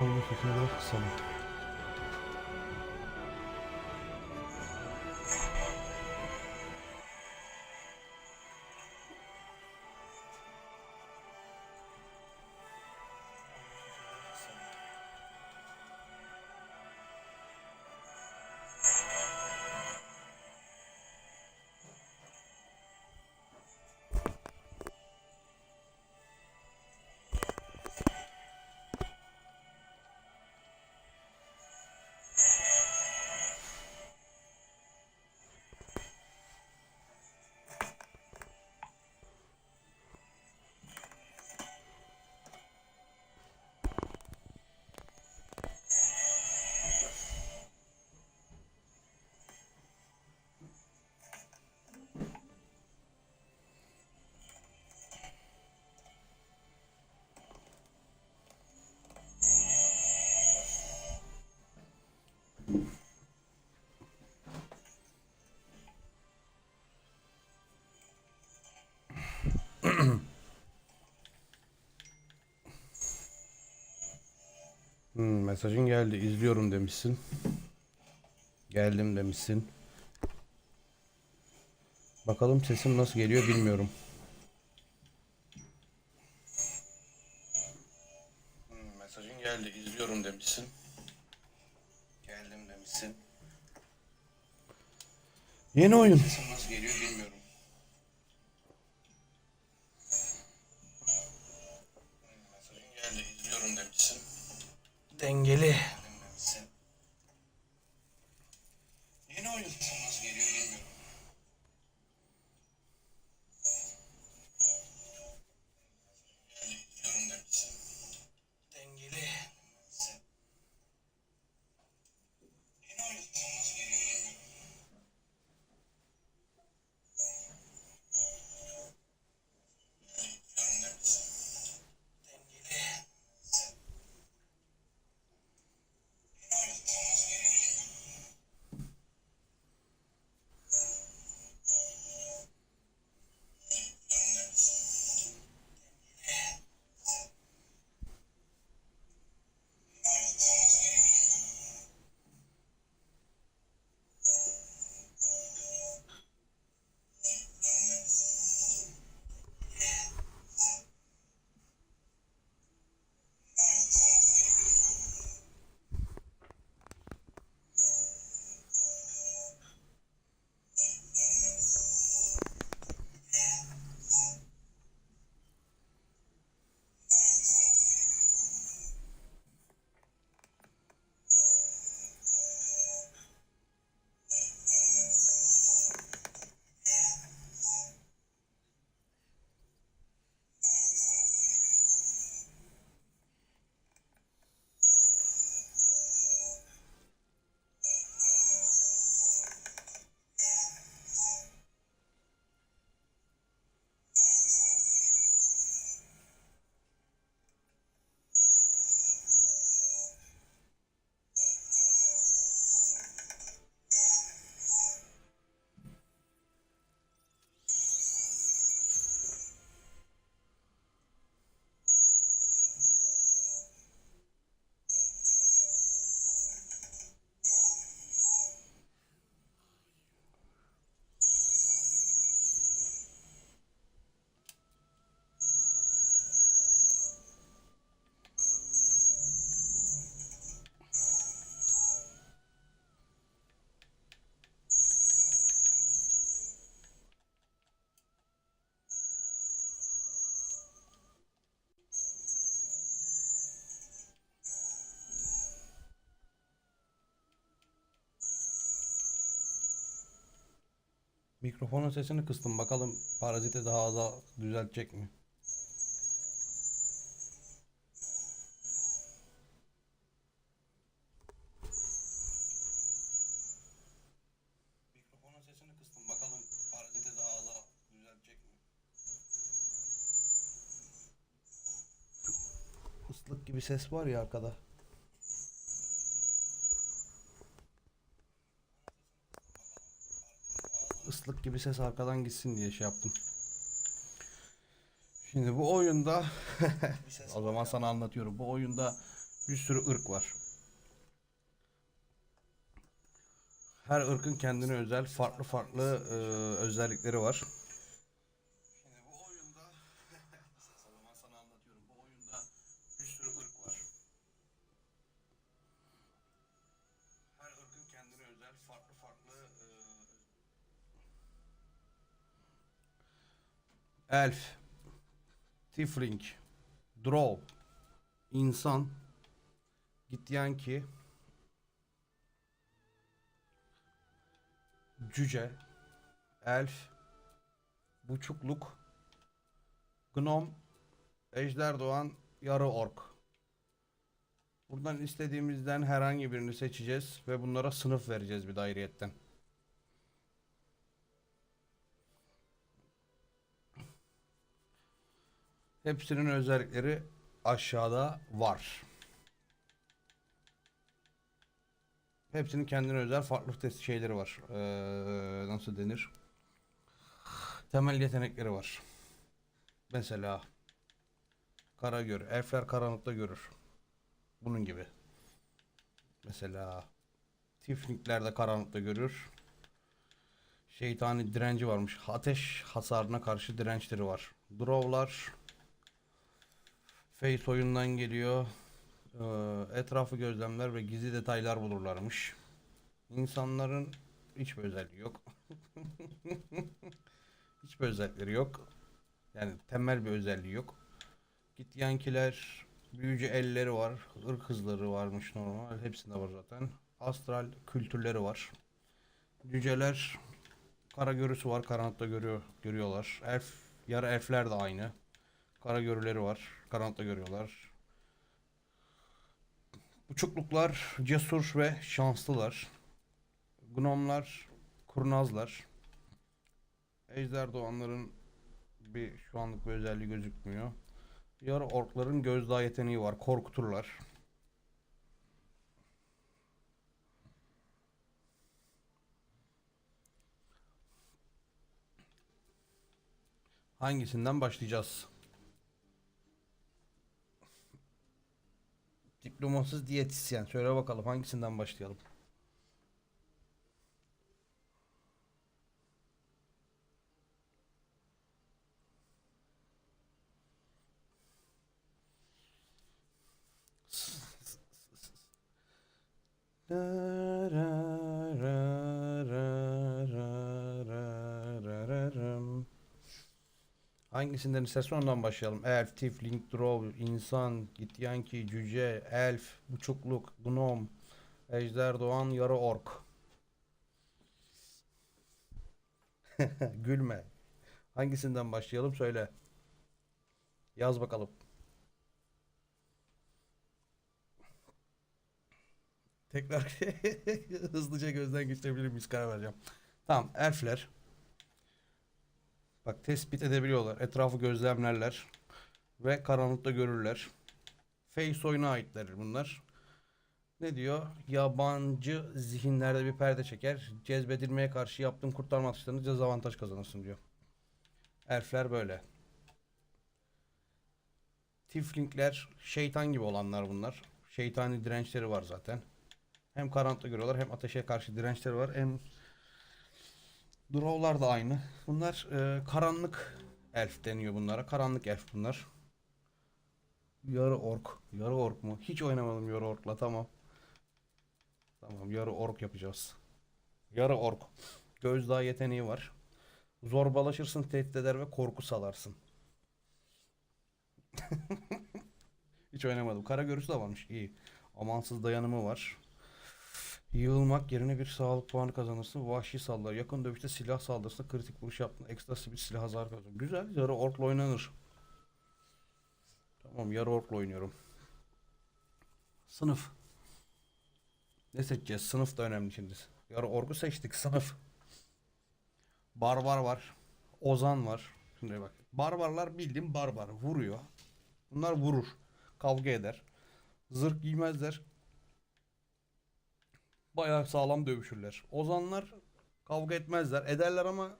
Onu sesini biraz kısalım. Hmm, mesajın geldi. izliyorum demişsin. Geldim demişsin. Bakalım sesim nasıl geliyor bilmiyorum. Hmm, mesajın geldi. izliyorum demişsin. Geldim demişsin. Yeni oyun. Sesim nasıl geliyor bilmiyorum. Dengeli. Yeni oyun. Mikrofonun sesini kıstım. Bakalım paraziti daha az düzeltecek mi? Mikrofonun sesini kıstım. Bakalım paraziti daha az düzeltecek mi? Islık gibi ses var ya arkada. Islık gibi ses arkadan gitsin diye şey yaptım. Şimdi bu oyunda o zaman sana anlatıyorum. Bu oyunda bir sürü ırk var. Her ırkın kendine özel farklı farklı e, özellikleri var. Şimdi bu oyunda Salman sana anlatıyorum. Bu oyunda bir sürü ırk var. Her ırkın kendine özel farklı farklı e, elf, tiefling, drow, insan, gityanki, cüce, elf, buçukluk, gnom, ejder doğan, yarı ork. Buradan istediğimizden herhangi birini seçeceğiz ve bunlara sınıf vereceğiz bir dairiyetten. Hepsinin özellikleri aşağıda var. Hepsinin kendine özel farklı test şeyleri var. Ee, nasıl denir? Temel yetenekleri var. Mesela kara gör. Elfler karanlıkta görür. Bunun gibi. Mesela Tiflikler de karanlıkta görür. Şeytani direnci varmış. Ateş hasarına karşı dirençleri var. Drovlar Face oyundan geliyor. Ee, etrafı gözlemler ve gizli detaylar bulurlarmış. İnsanların hiçbir özelliği yok. hiçbir özellikleri yok. Yani temel bir özelliği yok. Git yankiler büyücü elleri var. ırk hızları varmış normal. Hepsinde var zaten. Astral kültürleri var. Cüceler kara görüsü var. Karanlıkta görüyor görüyorlar. Elf yarı elfler de aynı. Kara görüleri var. Karanlıkta görüyorlar. Uçukluklar cesur ve şanslılar. Gnomlar kurnazlar. Ejder doğanların bir şu anlık bir özelliği gözükmüyor. Yarı orkların gözdağı yeteneği var. Korkuturlar. Hangisinden başlayacağız? Diplomasız diyetisyen. Söyle bakalım hangisinden başlayalım? Hangisinden istersen ondan başlayalım. Elf, Tiefling, Drow, insan, Gityanki, Cüce, Elf, Buçukluk, Gnom, Ejder Doğan, Yarı Ork. Gülme. Hangisinden başlayalım söyle. Yaz bakalım. Tekrar hızlıca gözden geçirebilir miyiz karar vereceğim. Tamam, elfler. Bak tespit edebiliyorlar. Etrafı gözlemlerler. Ve karanlıkta görürler. Face oyuna aitler bunlar. Ne diyor? Yabancı zihinlerde bir perde çeker. Cezbedilmeye karşı yaptığın kurtarma atışlarında dezavantaj kazanırsın diyor. Elfler böyle. Tiflingler şeytan gibi olanlar bunlar. Şeytani dirençleri var zaten. Hem karanlıkta görüyorlar hem ateşe karşı dirençleri var. Hem Draw'lar da aynı. Bunlar e, karanlık elf deniyor bunlara. Karanlık elf bunlar. Yarı ork. Yarı ork mu? Hiç oynamadım yarı orkla tamam. Tamam yarı ork yapacağız. Yarı ork. Gözdağı yeteneği var. Zorbalaşırsın, tehdit eder ve korku salarsın. Hiç oynamadım. Kara görüsü de varmış. İyi. Amansız dayanımı var. Yığılmak yerine bir sağlık puanı kazanırsın. Vahşi saldırı. Yakın dövüşte silah saldırısında kritik vuruş yaptın. Ekstra bir silah hasar kazanır. Güzel. Yarı orkla oynanır. Tamam yarı orkla oynuyorum. Sınıf. Ne seçeceğiz? Sınıf da önemli şimdi. Yarı orku seçtik. Sınıf. Barbar var. Ozan var. Şimdi bak. Barbarlar bildiğim barbar. Vuruyor. Bunlar vurur. Kavga eder. Zırh giymezler. Bayağı sağlam dövüşürler. Ozanlar kavga etmezler. Ederler ama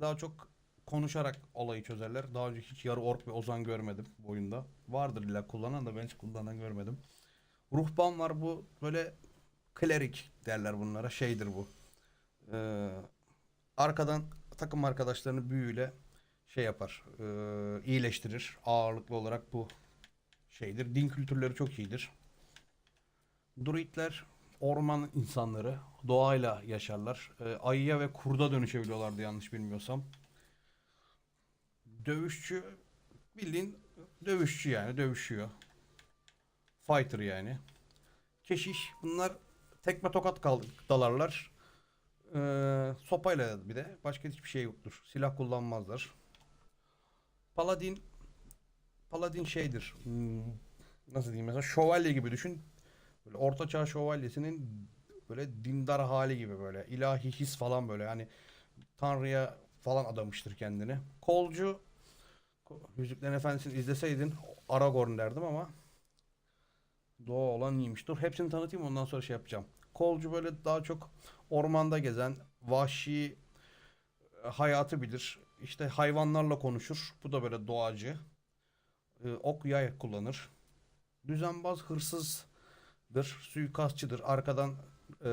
daha çok konuşarak olayı çözerler. Daha önce hiç yarı ork ve ozan görmedim bu oyunda. Vardır illa kullanan da ben hiç kullanan görmedim. Ruhban var bu böyle klerik derler bunlara şeydir bu. Ee, arkadan takım arkadaşlarını büyüyle şey yapar. ee, iyileştirir. Ağırlıklı olarak bu şeydir. Din kültürleri çok iyidir. Druidler orman insanları. Doğayla yaşarlar. Ee, ayıya ve kurda dönüşebiliyorlardı yanlış bilmiyorsam. Dövüşçü bildiğin dövüşçü yani dövüşüyor. Fighter yani. Keşiş bunlar tekme tokat dalarlar. Ee, sopayla bir de başka hiçbir şey yoktur. Silah kullanmazlar. Paladin Paladin şeydir. hmm, nasıl diyeyim mesela şövalye gibi düşün. Böyle orta çağ şövalyesinin böyle dindar hali gibi böyle ilahi his falan böyle yani Tanrı'ya falan adamıştır kendini. Kolcu Ko- Yüzüklerin Efendisi'ni izleseydin Aragorn derdim ama Doğa olan iyiymiş. Dur hepsini tanıtayım ondan sonra şey yapacağım. Kolcu böyle daha çok ormanda gezen, vahşi e, hayatı bilir. İşte hayvanlarla konuşur. Bu da böyle doğacı. E, ok yay kullanır. Düzenbaz hırsızdır, suikastçıdır. Arkadan e,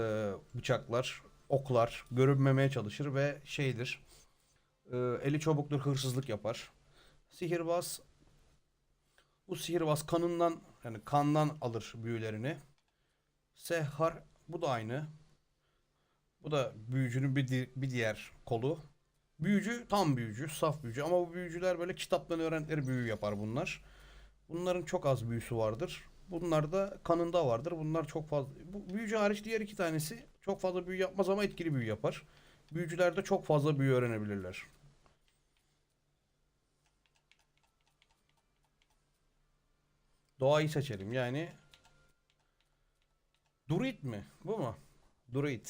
bıçaklar, oklar, görünmemeye çalışır ve şeydir. e, eli çabuktur, hırsızlık yapar. Sihirbaz bu sihirbaz kanından yani kandan alır büyülerini. Sehhar bu da aynı. Bu da büyücünün bir, di- bir diğer kolu. Büyücü tam büyücü, saf büyücü ama bu büyücüler böyle kitaptan öğrendikleri büyü yapar bunlar. Bunların çok az büyüsü vardır. Bunlar da kanında vardır. Bunlar çok fazla. Bu büyücü hariç diğer iki tanesi çok fazla büyü yapmaz ama etkili büyü yapar. Büyücüler de çok fazla büyü öğrenebilirler. Doğayı seçelim. Yani Druid mi? Bu mu? Druid.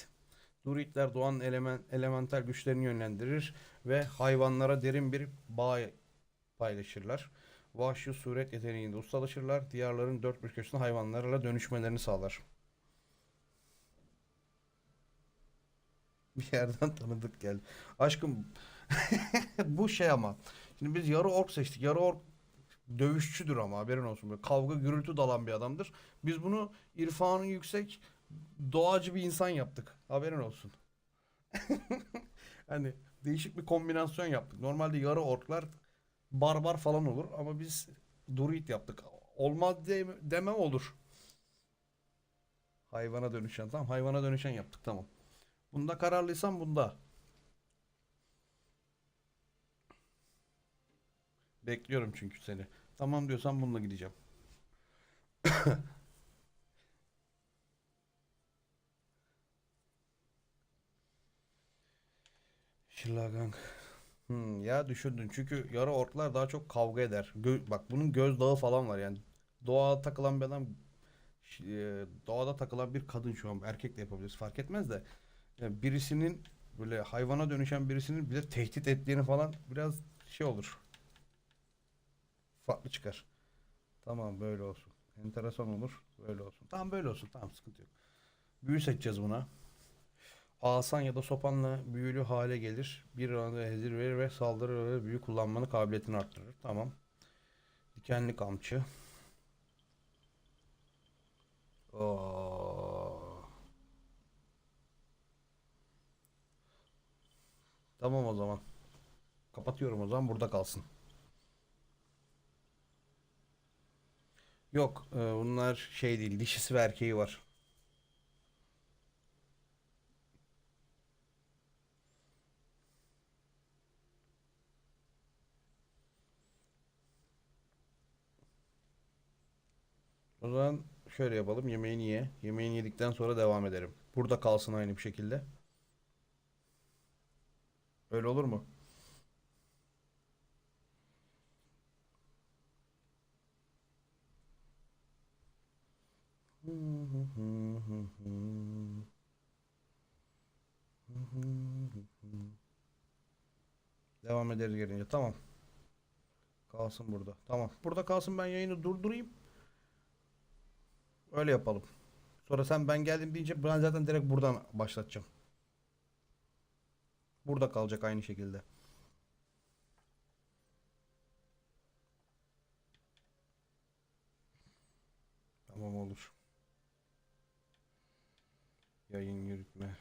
Druidler doğanın elemen, elemental güçlerini yönlendirir ve hayvanlara derin bir bağ paylaşırlar. Vahşi suret yeteneğinde ustalaşırlar. Diyarların dört bir köşesine hayvanlarla dönüşmelerini sağlar. Bir yerden tanıdık geldi. Aşkım bu şey ama. Şimdi biz yarı ork seçtik. Yarı ork dövüşçüdür ama haberin olsun. Böyle kavga gürültü dalan bir adamdır. Biz bunu irfanı yüksek doğacı bir insan yaptık. Haberin olsun. Hani değişik bir kombinasyon yaptık. Normalde yarı orklar barbar falan olur ama biz druid yaptık. Olmaz de, demem olur. Hayvana dönüşen. Tamam hayvana dönüşen yaptık tamam. Bunda kararlıysan bunda. Bekliyorum çünkü seni. Tamam diyorsan bununla gideceğim. Şilagang. Hmm, ya düşündün çünkü yarı orklar daha çok kavga eder. Gö- bak bunun gözdağı falan var yani. Doğada takılan bir adam e, doğada takılan bir kadın şu an erkek de yapabiliriz fark etmez de yani birisinin böyle hayvana dönüşen birisinin bile tehdit ettiğini falan biraz şey olur. Farklı çıkar. Tamam böyle olsun. Enteresan olur. Böyle olsun. Tamam böyle olsun. Tamam sıkıntı yok. Büyü seçeceğiz buna. Asan ya da sopanla büyülü hale gelir. Bir anda hezir verir ve saldırı ve büyü kullanmanın kabiliyetini arttırır. Tamam. Dikenli kamçı. Oo. Tamam o zaman. Kapatıyorum o zaman burada kalsın. Yok, e, bunlar şey değil, dişisi ve erkeği var. O zaman şöyle yapalım, yemeğini ye. Yemeğini yedikten sonra devam ederim. Burada kalsın aynı bir şekilde. Öyle olur mu? Devam ederiz gelince. Tamam. Kalsın burada. Tamam. Burada kalsın ben yayını durdurayım. Öyle yapalım. Sonra sen ben geldim deyince ben zaten direkt buradan başlatacağım. Burada kalacak aynı şekilde. Tamam olur. Yayın yürütme.